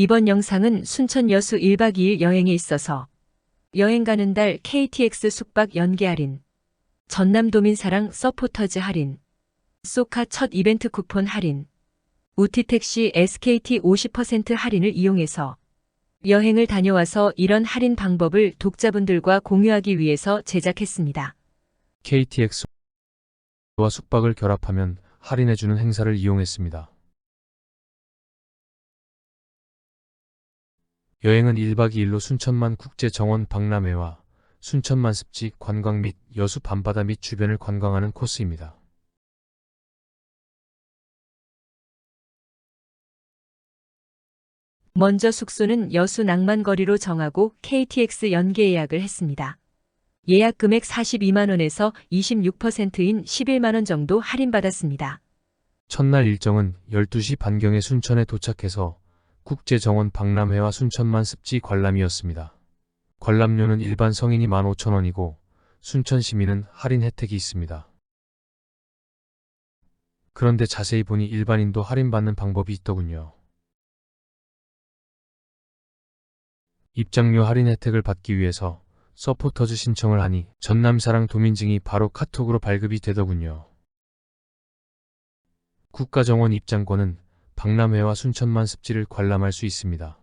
이번 영상은 순천 여수 1박 2일 여행에 있어서 여행 가는 달 KTX 숙박 연계 할인, 전남 도민 사랑 서포터즈 할인, 소카 첫 이벤트 쿠폰 할인, 우티택시 SKT 50% 할인을 이용해서 여행을 다녀와서 이런 할인 방법을 독자분들과 공유하기 위해서 제작했습니다. KTX와 숙박을 결합하면 할인해주는 행사를 이용했습니다. 여행은 1박 2일로 순천만 국제정원 박람회와 순천만 습지 관광 및 여수 밤바다 및 주변을 관광하는 코스입니다. 먼저 숙소는 여수 낭만거리로 정하고 KTX 연계 예약을 했습니다. 예약 금액 42만원에서 26%인 11만원 정도 할인받았습니다. 첫날 일정은 12시 반경에 순천에 도착해서 국제정원 박람회와 순천만 습지 관람이었습니다. 관람료는 일반 성인이 15,000원이고 순천 시민은 할인 혜택이 있습니다. 그런데 자세히 보니 일반인도 할인받는 방법이 있더군요. 입장료 할인 혜택을 받기 위해서 서포터즈 신청을 하니 전남사랑 도민증이 바로 카톡으로 발급이 되더군요. 국가정원 입장권은 박람회와 순천만 습지를 관람할 수 있습니다.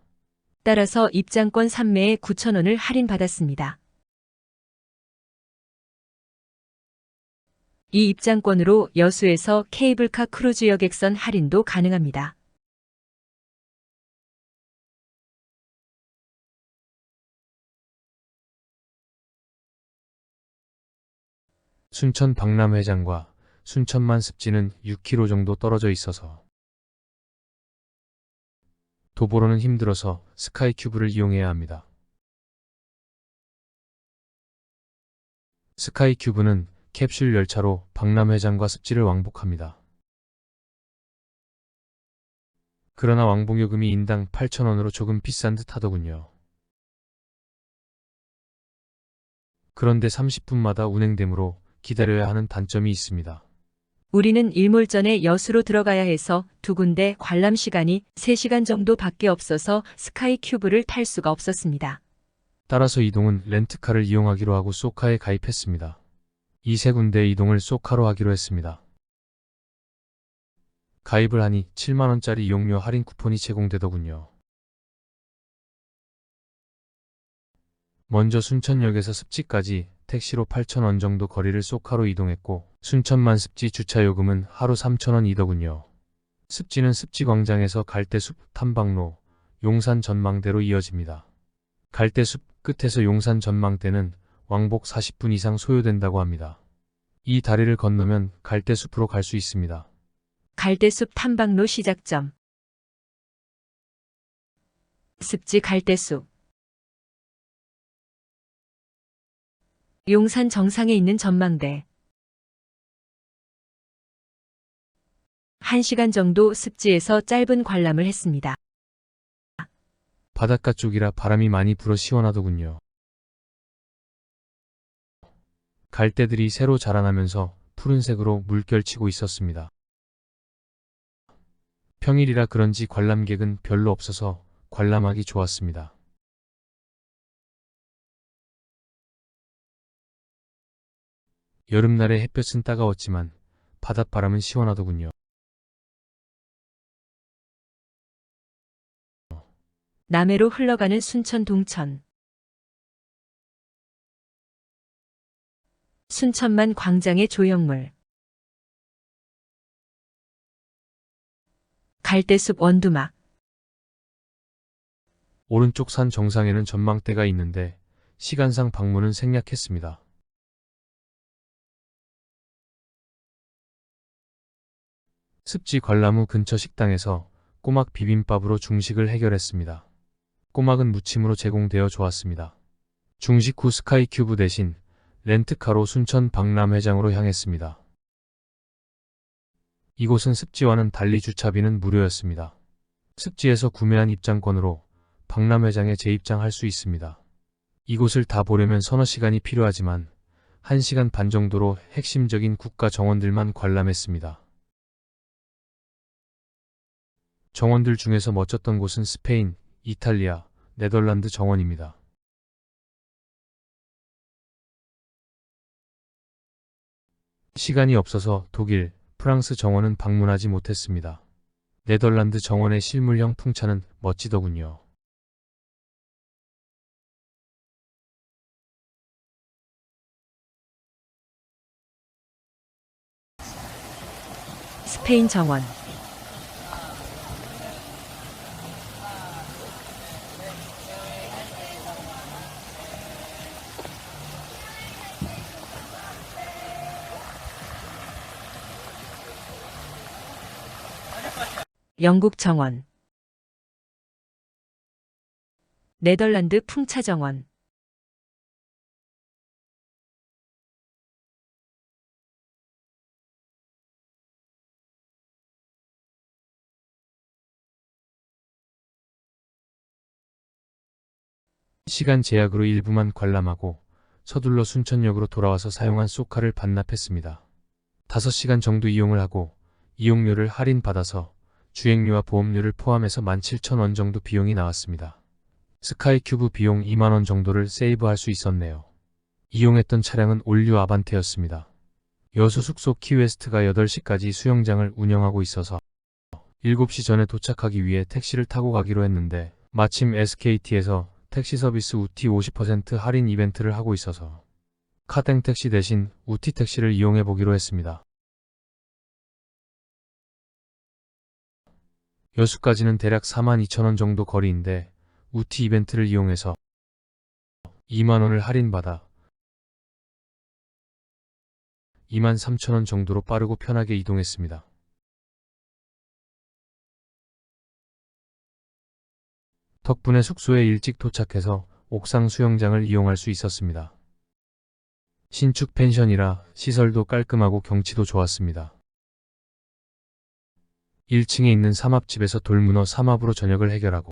따라서 입장권 3매에 9,000원을 할인받았습니다. 이 입장권으로 여수에서 케이블카 크루즈 여객선 할인도 가능합니다. 순천 박람회장과 순천만 습지는 6km 정도 떨어져 있어서 도보로는 힘들어서 스카이큐브를 이용해야 합니다. 스카이큐브는 캡슐 열차로 박람회장과 습지를 왕복합니다. 그러나 왕복 요금이 인당 8,000원으로 조금 비싼 듯 하더군요. 그런데 30분마다 운행되므로 기다려야 하는 단점이 있습니다. 우리는 일몰 전에 여수로 들어가야 해서 두 군데 관람 시간이 3시간 정도 밖에 없어서 스카이 큐브를 탈 수가 없었습니다. 따라서 이동은 렌트카를 이용하기로 하고 소카에 가입했습니다. 이 세 군데 이동을 소카로 하기로 했습니다. 가입을 하니 7만원짜리 이용료 할인 쿠폰이 제공되더군요. 먼저 순천역에서 습지까지 택시로 8,000원 정도 거리를 소카로 이동했고 순천만 습지 주차 요금은 하루 3,000원이더군요. 습지는 습지광장에서 갈대숲 탐방로, 용산 전망대로 이어집니다. 갈대숲 끝에서 용산 전망대는 왕복 40분 이상 소요된다고 합니다. 이 다리를 건너면 갈대숲으로 갈 수 있습니다. 갈대숲 탐방로 시작점. 습지 갈대숲. 용산 정상에 있는 전망대. 1시간 정도 습지에서 짧은 관람을 했습니다. 바닷가 쪽이라 바람이 많이 불어 시원하더군요. 갈대들이 새로 자라나면서 푸른색으로 물결치고 있었습니다. 평일이라 그런지 관람객은 별로 없어서 관람하기 좋았습니다. 여름날의 햇볕은 따가웠지만 바닷바람은 시원하더군요. 남해로 흘러가는 순천 동천. 순천만 광장의 조형물. 갈대숲 원두막. 오른쪽 산 정상에는 전망대가 있는데 시간상 방문은 생략했습니다. 습지 관람 후 근처 식당에서 꼬막 비빔밥으로 중식을 해결했습니다. 꼬막은 무침으로 제공되어 좋았습니다. 중식 후 스카이큐브 대신 렌트카로 순천 박람회장으로 향했습니다. 이곳은 습지와는 달리 주차비는 무료였습니다. 습지에서 구매한 입장권으로 박람회장에 재입장할 수 있습니다. 이곳을 다 보려면 서너 시간이 필요하지만 1시간 반 정도로 핵심적인 국가 정원들만 관람했습니다. 정원들 중에서 멋졌던 곳은 스페인, 이탈리아, 네덜란드 정원입니다. 시간이 없어서 독일, 프랑스 정원은 방문하지 못했습니다. 네덜란드 정원의 실물형 풍차는 멋지더군요. 스페인 정원. 영국 정원. 네덜란드 풍차 정원. 시간 제약으로 일부만 관람하고 서둘러 순천역으로 돌아와서 사용한 소카를 반납했습니다. 5시간 정도 이용을 하고 이용료를 할인받아서 주행료와 보험료를 포함해서 17,000원 정도 비용이 나왔습니다. 스카이큐브 비용 2만원 정도를 세이브할 수 있었네요. 이용했던 차량은 올류 아반떼였습니다. 여수 숙소 키웨스트가 8시까지 수영장을 운영하고 있어서 7시 전에 도착하기 위해 택시를 타고 가기로 했는데 마침 SKT에서 택시 서비스 우티 50% 할인 이벤트를 하고 있어서 카땡 택시 대신 우티 택시를 이용해 보기로 했습니다. 여수까지는 대략 42,000원 정도 거리인데 우티 이벤트를 이용해서 2만원을 할인받아 23,000원 정도로 빠르고 편하게 이동했습니다. 덕분에 숙소에 일찍 도착해서 옥상 수영장을 이용할 수 있었습니다. 신축 펜션이라 시설도 깔끔하고 경치도 좋았습니다. 1층에 있는 삼합집에서 돌문어 삼합으로 저녁을 해결하고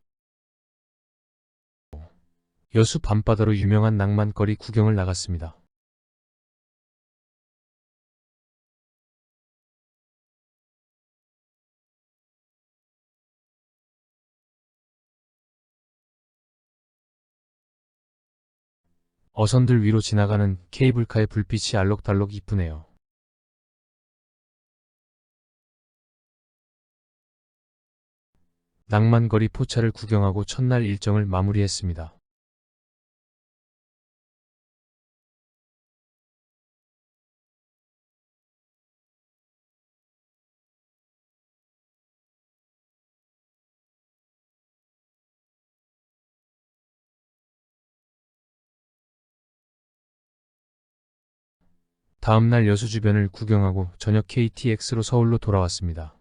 여수 밤바다로 유명한 낭만거리 구경을 나갔습니다. 어선들 위로 지나가는 케이블카의 불빛이 알록달록 이쁘네요. 낭만거리 포차를 구경하고 첫날 일정을 마무리했습니다. 다음날 여수 주변을 구경하고 저녁 KTX로 서울로 돌아왔습니다.